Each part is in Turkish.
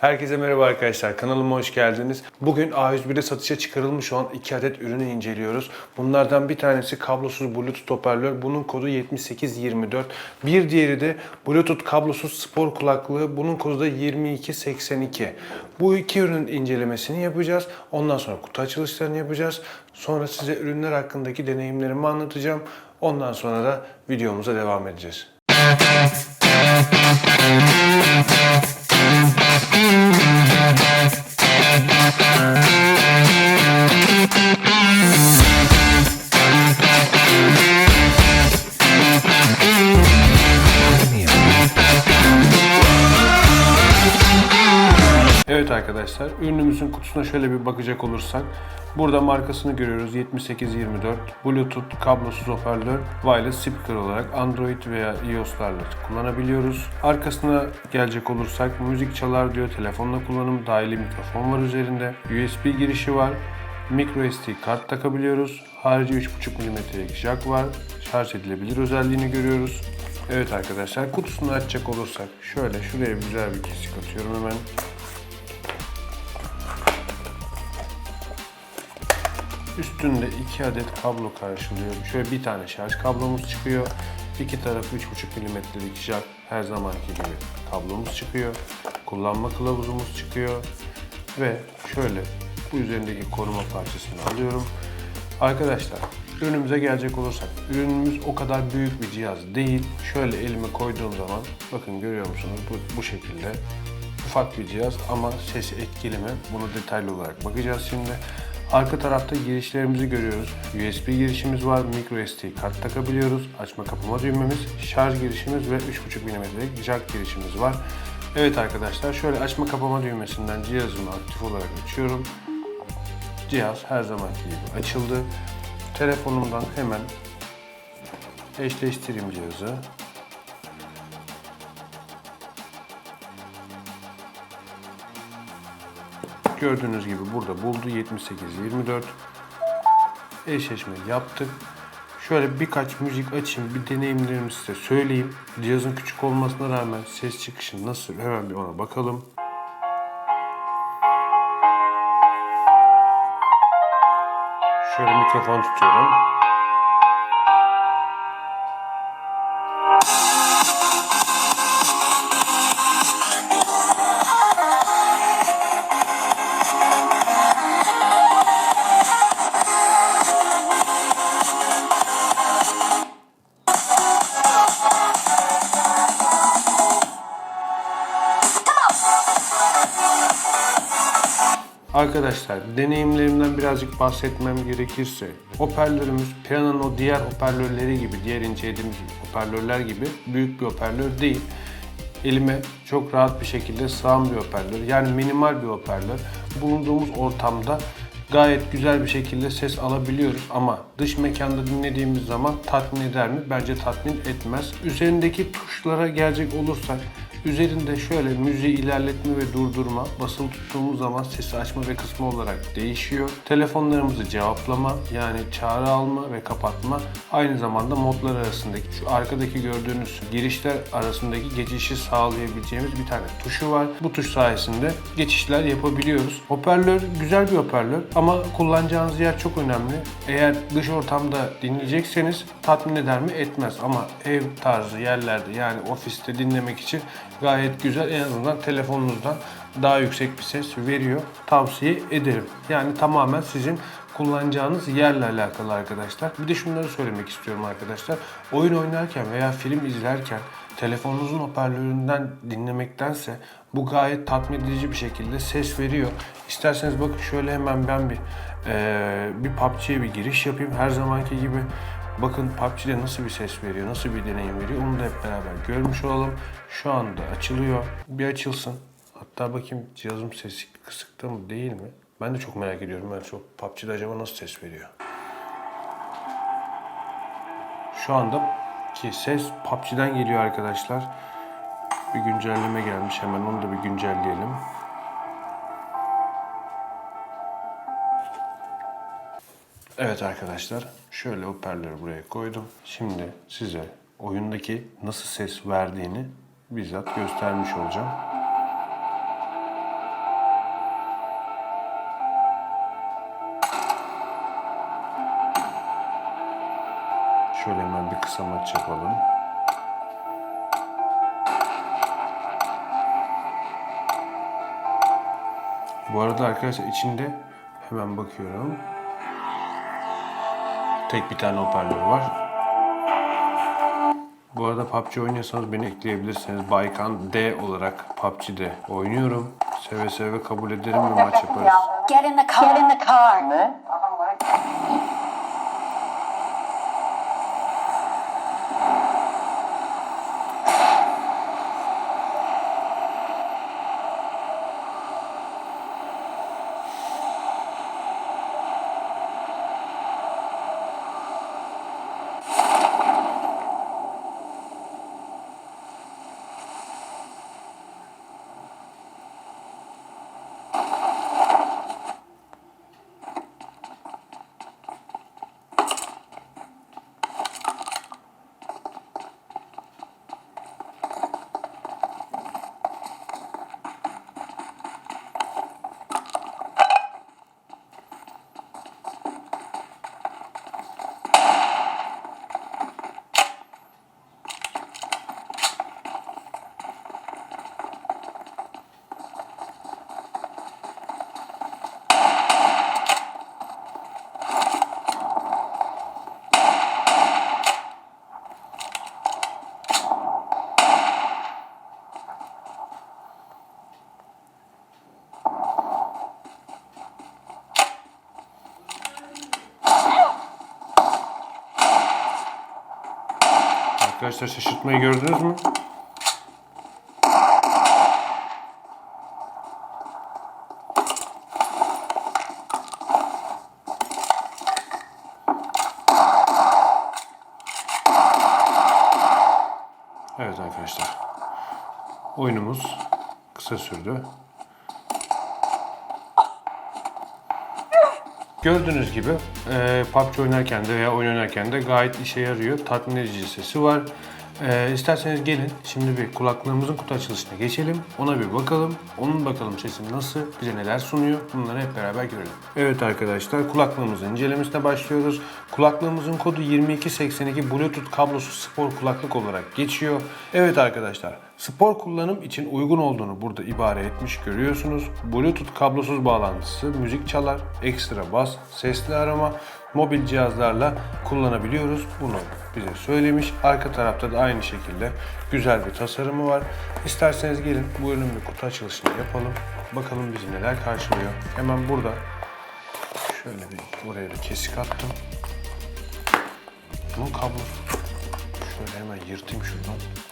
Herkese merhaba arkadaşlar. Kanalıma hoş geldiniz. Bugün A101'de satışa çıkarılmış olan 2 adet ürünü inceliyoruz. Bunlardan bir tanesi kablosuz Bluetooth hoparlör. Bunun kodu 7824. Bir diğeri de Bluetooth kablosuz spor kulaklığı. Bunun kodu da 2282. Bu iki ürünün incelemesini yapacağız. Ondan sonra kutu açılışlarını yapacağız. Sonra size ürünler hakkındaki deneyimlerimi anlatacağım. Ondan sonra da videomuza devam edeceğiz. Evet arkadaşlar, ürünümüzün kutusuna şöyle bir bakacak olursak, burada markasını görüyoruz 7824 Bluetooth kablosuz hoparlör wireless speaker olarak Android veya iOS'larla kullanabiliyoruz. Arkasına gelecek olursak müzik çalar diyor, telefonla kullanım dahili mikrofon var üzerinde, USB girişi var, micro SD kart takabiliyoruz. Harici 3.5 mm'lik jack var. Şarj edilebilir özelliğini görüyoruz. Evet arkadaşlar kutusunu açacak olursak şöyle şuraya güzel bir kesik atıyorum hemen. Üstünde iki adet kablo karşılıyor. Şöyle bir tane şarj kablomuz çıkıyor. İki tarafı 3.5 mm'lik jack her zamanki gibi kablomuz çıkıyor. Kullanma kılavuzumuz çıkıyor. Ve şöyle bu üzerindeki koruma parçasını alıyorum. Arkadaşlar ürünümüze gelecek olursak ürünümüz o kadar büyük bir cihaz değil. Şöyle elime koyduğum zaman bakın görüyor musunuz bu, bu şekilde ufak bir cihaz ama sesi etkili mi? Bunu detaylı olarak bakacağız şimdi. Arka tarafta girişlerimizi görüyoruz. USB girişimiz var, micro SD kart takabiliyoruz. Açma kapama düğmemiz, şarj girişimiz ve 3.5 mm'lik jack girişimiz var. Evet arkadaşlar şöyle açma kapama düğmesinden cihazımı aktif olarak açıyorum. Cihaz her zamanki gibi açıldı. Telefonumdan hemen eşleştireyim cihazı. Gördüğünüz gibi burada buldu 78-24. Eşleşme yaptık. Şöyle birkaç müzik açayım, bir deneyimlerimi size söyleyeyim. Cihazın küçük olmasına rağmen ses çıkışı nasıl hemen bir ona bakalım. Şöyle mikrofon tutuyorum. Arkadaşlar deneyimlerimden birazcık bahsetmem gerekirse hoparlörümüz Piranha'nın o diğer hoparlörleri gibi, diğer incelediğimiz hoparlörler gibi büyük bir hoparlör değil. Elime çok rahat bir şekilde sığan bir hoparlör. Yani minimal bir hoparlör. Bulunduğumuz ortamda gayet güzel bir şekilde ses alabiliyoruz ama dış mekanda dinlediğimiz zaman tatmin eder mi? Bence tatmin etmez. Üzerindeki tuşlara gelecek olursak Üzerinde şöyle müziği ilerletme ve durdurma, basılı tuttuğumuz zaman sesi açma ve kısma olarak değişiyor. Telefonlarımızı cevaplama yani çağrı alma ve kapatma aynı zamanda modlar arasındaki şu arkadaki gördüğünüz girişler arasındaki geçişi sağlayabileceğimiz bir tane tuşu var. Bu tuş sayesinde geçişler yapabiliyoruz. Hoparlör güzel bir hoparlör ama kullanacağınız yer çok önemli. Eğer dış ortamda dinleyecekseniz tatmin eder mi? Etmez ama ev tarzı yerlerde yani ofiste dinlemek için gayet güzel. En azından telefonunuzdan daha yüksek bir ses veriyor. Tavsiye ederim. Yani tamamen sizin kullanacağınız yerle alakalı arkadaşlar. Bir de şunları söylemek istiyorum arkadaşlar. Oyun oynarken veya film izlerken telefonunuzun hoparlöründen dinlemektense bu gayet tatmin edici bir şekilde ses veriyor. İsterseniz bakın şöyle hemen ben bir eee bir PUBG'ye bir giriş yapayım. Her zamanki gibi Bakın PUBG'de nasıl bir ses veriyor, nasıl bir deneyim veriyor onu da hep beraber görmüş olalım. Şu anda açılıyor. Bir açılsın. Hatta bakayım cihazım sesi kısıkta mı değil mi? Ben de çok merak ediyorum. Ben çok PUBG'de acaba nasıl ses veriyor? Şu anda ki ses PUBG'den geliyor arkadaşlar. Bir güncelleme gelmiş. Hemen onu da bir güncelleyelim. Evet arkadaşlar şöyle hoparlörü buraya koydum. Şimdi size oyundaki nasıl ses verdiğini bizzat göstermiş olacağım. Şöyle hemen bir kısa maç yapalım. Bu arada arkadaşlar içinde hemen bakıyorum. Tek bir tane hoparlör var. Bu arada PUBG oynuyorsanız beni ekleyebilirsiniz. Baykan D olarak PUBG'de oynuyorum. Seve seve kabul ederim ve maç yaparız. Get in the car. Get in the car. Ne? Arkadaşlar şaşırtmayı gördünüz mü? Evet arkadaşlar. Oyunumuz kısa sürdü. Gördüğünüz gibi e, PUBG oynarken de veya oynarken de gayet işe yarıyor. Tatmin edici sesi var. E, isterseniz gelin şimdi bir kulaklığımızın kutu açılışına geçelim. Ona bir bakalım. Onun bakalım sesi nasıl, bize neler sunuyor. Bunları hep beraber görelim. Evet arkadaşlar kulaklığımızın incelemesine başlıyoruz. Kulaklığımızın kodu 2282 Bluetooth kablosuz spor kulaklık olarak geçiyor. Evet arkadaşlar Spor kullanım için uygun olduğunu burada ibare etmiş görüyorsunuz. Bluetooth kablosuz bağlantısı, müzik çalar, ekstra bas, sesli arama, mobil cihazlarla kullanabiliyoruz. Bunu bize söylemiş. Arka tarafta da aynı şekilde güzel bir tasarımı var. İsterseniz gelin bu ürünün bir kutu açılışını yapalım. Bakalım bizi neler karşılıyor. Hemen burada şöyle bir oraya bir kesik attım. Bunun kablosu. Şöyle hemen yırtayım şuradan.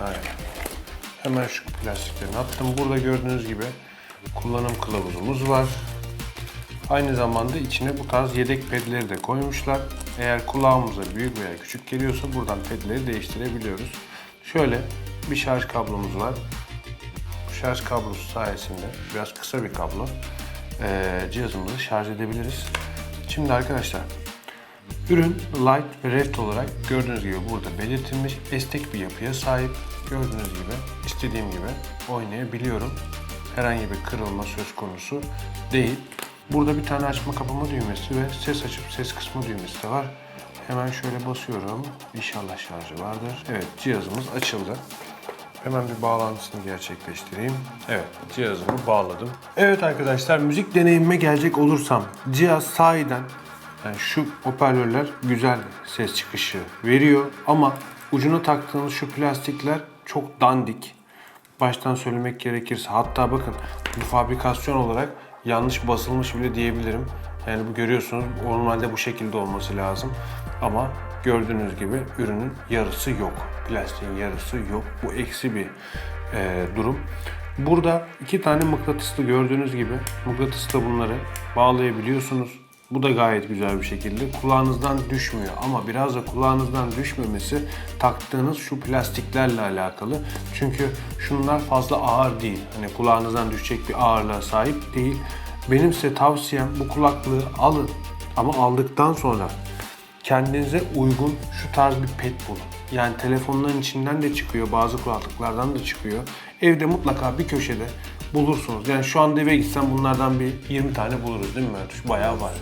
Gayet. Hemen şu plastiklerini attım. Burada gördüğünüz gibi kullanım kılavuzumuz var. Aynı zamanda içine bu tarz yedek pedleri de koymuşlar. Eğer kulağımıza büyük veya küçük geliyorsa buradan pedleri değiştirebiliyoruz. Şöyle bir şarj kablomuz var. Bu şarj kablosu sayesinde biraz kısa bir kablo cihazımızı şarj edebiliriz. Şimdi arkadaşlar Ürün light ve raft olarak gördüğünüz gibi burada belirtilmiş esnek bir yapıya sahip. Gördüğünüz gibi istediğim gibi oynayabiliyorum. Herhangi bir kırılma söz konusu değil. Burada bir tane açma kapama düğmesi ve ses açıp ses kısma düğmesi de var. Hemen şöyle basıyorum. İnşallah şarjı vardır. Evet cihazımız açıldı. Hemen bir bağlantısını gerçekleştireyim. Evet, cihazımı bağladım. Evet arkadaşlar, müzik deneyimime gelecek olursam, cihaz sahiden yani şu hoparlörler güzel ses çıkışı veriyor ama ucuna taktığınız şu plastikler çok dandik. Baştan söylemek gerekirse hatta bakın bu fabrikasyon olarak yanlış basılmış bile diyebilirim. Yani bu görüyorsunuz normalde bu şekilde olması lazım. Ama gördüğünüz gibi ürünün yarısı yok. Plastiğin yarısı yok. Bu eksi bir e, durum. Burada iki tane mıknatıslı gördüğünüz gibi mıknatısla bunları bağlayabiliyorsunuz. Bu da gayet güzel bir şekilde kulağınızdan düşmüyor ama biraz da kulağınızdan düşmemesi taktığınız şu plastiklerle alakalı. Çünkü şunlar fazla ağır değil. Hani kulağınızdan düşecek bir ağırlığa sahip değil. Benim size tavsiyem bu kulaklığı alın ama aldıktan sonra kendinize uygun şu tarz bir pet bulun. Yani telefonların içinden de çıkıyor, bazı kulaklıklardan da çıkıyor. Evde mutlaka bir köşede bulursunuz. Yani şu anda eve gitsem bunlardan bir 20 tane buluruz değil mi Mertuş? Bayağı var.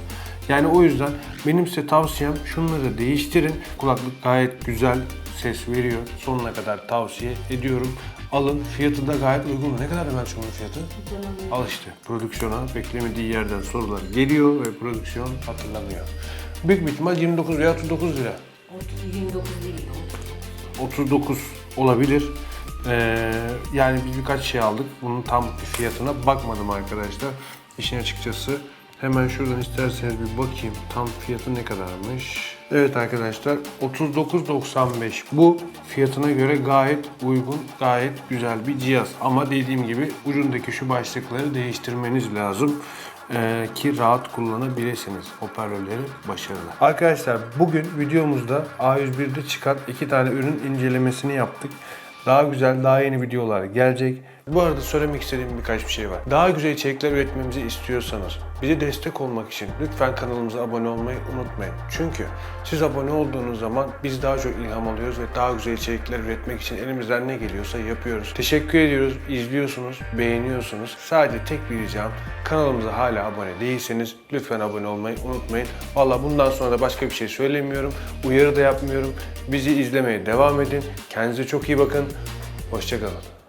Yani o yüzden benim size tavsiyem şunları değiştirin. Kulaklık gayet güzel ses veriyor. Sonuna kadar tavsiye ediyorum. Alın. Fiyatı da gayet uygun. Ne kadar hemen şunun fiyatı? Al işte. Prodüksiyona beklemediği yerden sorular geliyor ve prodüksiyon hatırlamıyor. Büyük bir ihtimal 29 veya 39 lira. 29 değil. 39 olabilir. Ee, yani biz birkaç şey aldık. Bunun tam fiyatına bakmadım arkadaşlar. İşin açıkçası hemen şuradan isterseniz bir bakayım tam fiyatı ne kadarmış. Evet arkadaşlar 39.95 bu fiyatına göre gayet uygun gayet güzel bir cihaz ama dediğim gibi ucundaki şu başlıkları değiştirmeniz lazım ee, ki rahat kullanabilirsiniz hoparlörleri başarılı. Arkadaşlar bugün videomuzda A101'de çıkan iki tane ürün incelemesini yaptık. Daha güzel, daha yeni videolar gelecek. Bu arada söylemek istediğim birkaç bir şey var. Daha güzel içerikler üretmemizi istiyorsanız, bize destek olmak için lütfen kanalımıza abone olmayı unutmayın. Çünkü siz abone olduğunuz zaman biz daha çok ilham alıyoruz ve daha güzel içerikler üretmek için elimizden ne geliyorsa yapıyoruz. Teşekkür ediyoruz, izliyorsunuz, beğeniyorsunuz. Sadece tek bir ricam, kanalımıza hala abone değilseniz lütfen abone olmayı unutmayın. Valla bundan sonra da başka bir şey söylemiyorum, uyarı da yapmıyorum. Bizi izlemeye devam edin. Kendinize çok iyi bakın. Hoşçakalın.